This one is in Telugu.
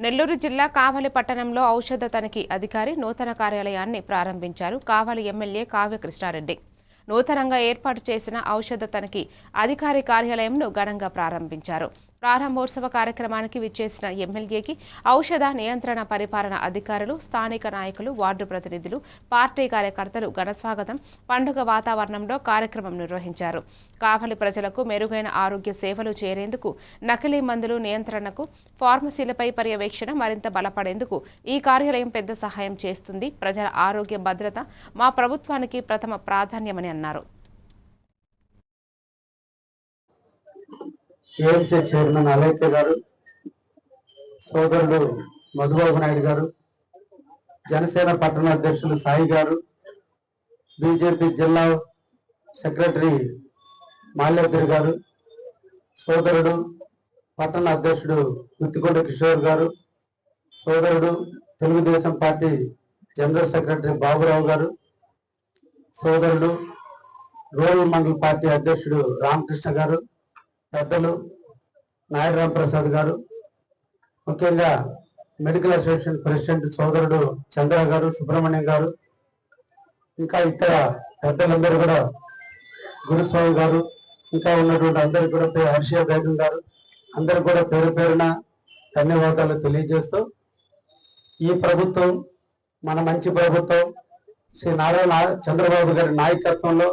నెల్లూరు జిల్లా కావలి పట్టణంలో ఔషధ తనిఖీ అధికారి నూతన కార్యాలయాన్ని ప్రారంభించారు. కావలి ఎమ్మెల్యే కావ్య కృష్ణారెడ్డి. నూతనంగా ఏర్పాటు చేసిన ఔషధ తనిఖీ అధికారి కార్యాలయంను ఘనంగా ప్రారంభించారు. ప్రారంభోత్సవ కార్యక్రమానికి విచ్చేసిన ఎమ్మెల్యేకి ఔషధ నియంత్రణ పరిపాలన అధికారులు స్థానిక నాయకులు వార్డు ప్రతినిధులు పార్టీ కార్యకర్తలు ఘనస్వాగతం పండుగ వాతావరణంలో కార్యక్రమం నిర్వహించారు. కావలి ప్రజలకు మెరుగైన ఆరోగ్య సేవలు చేరేందుకు నకిలీ మందులు నియంత్రణకు ఫార్మసీలపై పర్యవేక్షణ మరింత బలపడేందుకు ఈ కార్యాలయం పెద్ద సహాయం చేస్తుంది. ప్రజల ఆరోగ్య భద్రత మా ప్రభుత్వానికి ప్రథమ ప్రాధాన్యమని అన్నారు. ఏఎంసీ చైర్మన్ అలైక్య గారు సోదరుడు మధుబాబు నాయుడు గారు జనసేన పట్టణ అధ్యక్షులు సాయి గారు బీజేపీ జిల్లా సెక్రటరీ మాల్యాద్రి గారు సోదరుడు పట్టణ అధ్యక్షుడు గుత్తికొండ కిషోర్ గారు సోదరుడు Telugu Desam party general secretary Baburao గారు సోదరుడు రూరల్ మండల పార్టీ అధ్యక్షుడు రామకృష్ణ గారు పెద్దలు నాయుడు రామప్రసాద్ గారు ముఖ్యంగా మెడికల్ అసోసియేషన్ ప్రెసిడెంట్ సోదరుడు చంద్ర గారు సుబ్రహ్మణ్యం గారు ఇంకా ఇతర పెద్దలందరూ కూడా గురుస్వామి గారు ఇంకా ఉన్నటువంటి అందరు కూడా హర్ష హర్షియా బేగం గారు అందరు కూడా పేరు పేరున ధన్యవాదాలు తెలియజేస్తూ ఈ ప్రభుత్వం మన మంచి ప్రభుత్వం శ్రీ నారా చంద్రబాబు గారి నాయకత్వంలో